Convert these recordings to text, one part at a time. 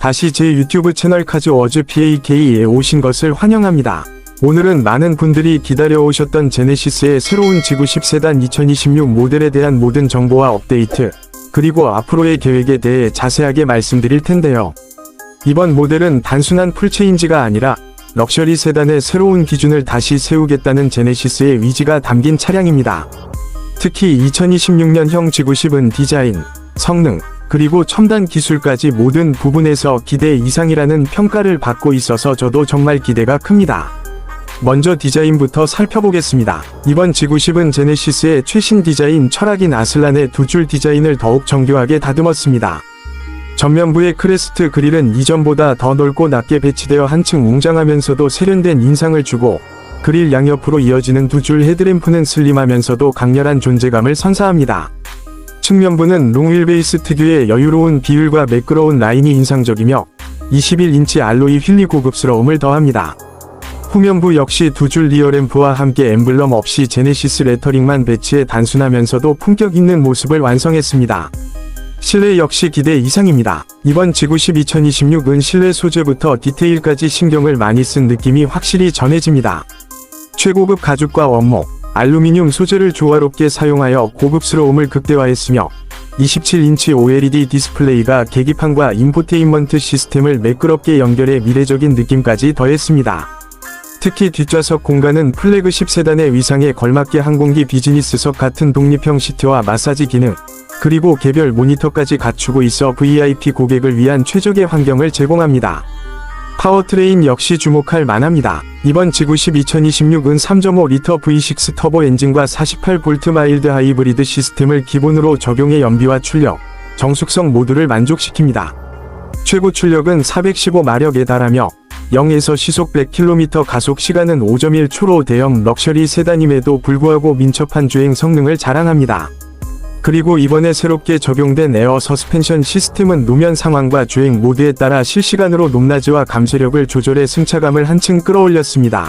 다시 제 유튜브 채널 카즈워즈 PAK에 오신 것을 환영합니다. 오늘은 많은 분들이 기다려오셨던 제네시스의 새로운 지구 10세단 2026 모델에 대한 모든 정보와 업데이트, 그리고 앞으로의 계획에 대해 자세하게 말씀드릴 텐데요. 이번 모델은 단순한 풀체인지가 아니라 럭셔리 세단의 새로운 기준을 다시 세우겠다는 제네시스의 의지가 담긴 차량입니다. 특히 2026년형 지구 10은 디자인, 성능, 그리고 첨단 기술까지 모든 부분에서 기대 이상이라는 평가를 받고 있어서 저도 정말 기대가 큽니다. 먼저 디자인부터 살펴보겠습니다. 이번 지구 10은 제네시스의 최신 디자인 철학인 아슬란의 두 줄 디자인을 더욱 정교하게 다듬었습니다. 전면부의 크레스트 그릴은 이전보다 더 넓고 낮게 배치되어 한층 웅장하면서도 세련된 인상을 주고 그릴 양옆으로 이어지는 두 줄 헤드램프는 슬림하면서도 강렬한 존재감을 선사합니다. 측면부는 롱휠베이스 특유의 여유로운 비율과 매끄러운 라인이 인상적이며 21인치 알로이 휠리 고급스러움을 더합니다. 후면부 역시 두 줄 리어램프와 함께 엠블럼 없이 제네시스 레터링만 배치해 단순하면서도 품격 있는 모습을 완성했습니다. 실내 역시 기대 이상입니다. 이번 지구 10 2026은 실내 소재부터 디테일까지 신경을 많이 쓴 느낌이 확실히 전해집니다. 최고급 가죽과 원목, 알루미늄 소재를 조화롭게 사용하여 고급스러움을 극대화했으며 27인치 OLED 디스플레이가 계기판과 인포테인먼트 시스템을 매끄럽게 연결해 미래적인 느낌까지 더했습니다. 특히 뒷좌석 공간은 플래그십 세단의 위상에 걸맞게 항공기 비즈니스석 같은 독립형 시트와 마사지 기능, 그리고 개별 모니터까지 갖추고 있어 VIP 고객을 위한 최적의 환경을 제공합니다. 파워트레인 역시 주목할 만합니다. 이번 지구 10 2026은 3.5리터 V6 터보 엔진과 48V 마일드 하이브리드 시스템을 기본으로 적용해 연비와 출력, 정숙성 모두를 만족시킵니다. 최고 출력은 415마력에 달하며 0에서 시속 100km 가속 시간은 5.1초로 대형 럭셔리 세단임에도 불구하고 민첩한 주행 성능을 자랑합니다. 그리고 이번에 새롭게 적용된 에어 서스펜션 시스템은 노면 상황과 주행 모드에 따라 실시간으로 높낮이와 감쇄력을 조절해 승차감을 한층 끌어올렸습니다.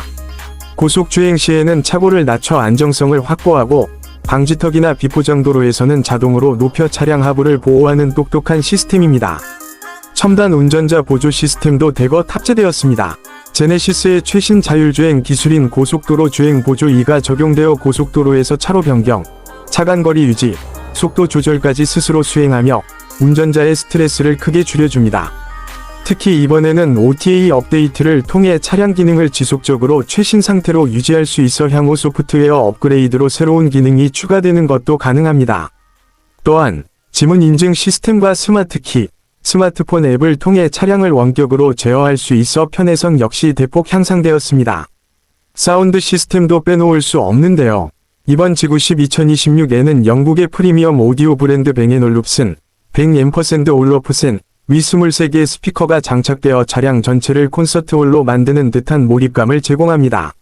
고속 주행 시에는 차고를 낮춰 안정성을 확보하고 방지턱이나 비포장 도로에서는 자동으로 높여 차량 하부를 보호하는 똑똑한 시스템입니다. 첨단 운전자 보조 시스템도 대거 탑재되었습니다. 제네시스의 최신 자율주행 기술인 고속도로 주행 보조 2가 적용되어 고속도로에서 차로 변경, 차간거리 유지, 속도 조절까지 스스로 수행하며 운전자의 스트레스를 크게 줄여줍니다. 특히 이번에는 OTA 업데이트를 통해 차량 기능을 지속적으로 최신 상태로 유지할 수 있어 향후 소프트웨어 업그레이드로 새로운 기능이 추가되는 것도 가능합니다. 또한 지문 인증 시스템과 스마트 키, 스마트폰 앱을 통해 차량을 원격으로 제어할 수 있어 편의성 역시 대폭 향상되었습니다. 사운드 시스템도 빼놓을 수 없는데요. 이번 지구 10 2026에는 영국의 프리미엄 오디오 브랜드 뱅앤올룹슨, 100% 올로프슨, 위 23개의 스피커가 장착되어 차량 전체를 콘서트홀로 만드는 듯한 몰입감을 제공합니다.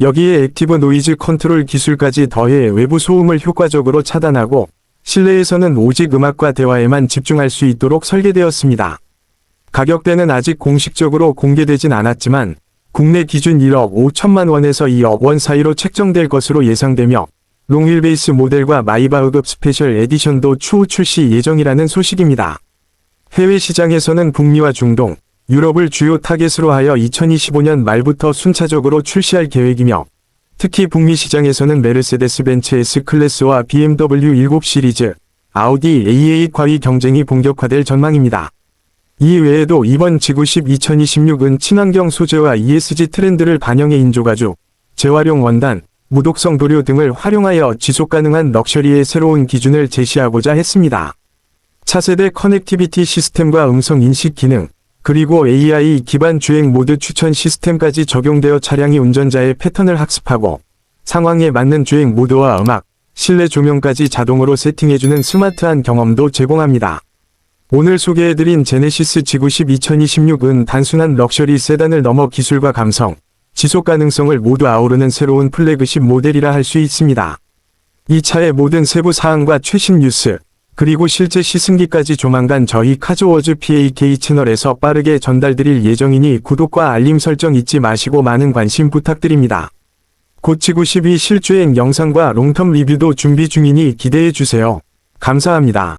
여기에 액티브 노이즈 컨트롤 기술까지 더해 외부 소음을 효과적으로 차단하고 실내에서는 오직 음악과 대화에만 집중할 수 있도록 설계되었습니다. 가격대는 아직 공식적으로 공개되진 않았지만 국내 기준 1억 5천만 원에서 2억 원 사이로 책정될 것으로 예상되며 롱휠베이스 모델과 마이바흐급 스페셜 에디션도 추후 출시 예정이라는 소식입니다. 해외 시장에서는 북미와 중동, 유럽을 주요 타겟으로 하여 2025년 말부터 순차적으로 출시할 계획이며 특히 북미 시장에서는 메르세데스 벤츠 S클래스와 BMW 7 시리즈, 아우디 A8 과의 경쟁이 본격화될 전망입니다. 이 외에도 이번 지구 10 2026은 친환경 소재와 ESG 트렌드를 반영해 인조가죽, 재활용 원단, 무독성 도료 등을 활용하여 지속가능한 럭셔리의 새로운 기준을 제시하고자 했습니다. 차세대 커넥티비티 시스템과 음성 인식 기능, 그리고 AI 기반 주행 모드 추천 시스템까지 적용되어 차량이 운전자의 패턴을 학습하고 상황에 맞는 주행 모드와 음악, 실내 조명까지 자동으로 세팅해주는 스마트한 경험도 제공합니다. 오늘 소개해드린 제네시스 지구 10 2026은 단순한 럭셔리 세단을 넘어 기술과 감성, 지속 가능성을 모두 아우르는 새로운 플래그십 모델이라 할 수 있습니다. 이 차의 모든 세부 사항과 최신 뉴스, 그리고 실제 시승기까지 조만간 저희 카즈워즈 PAK 채널에서 빠르게 전달드릴 예정이니 구독과 알림 설정 잊지 마시고 많은 관심 부탁드립니다. 곧 지구 12 실주행 영상과 롱텀 리뷰도 준비 중이니 기대해주세요. 감사합니다.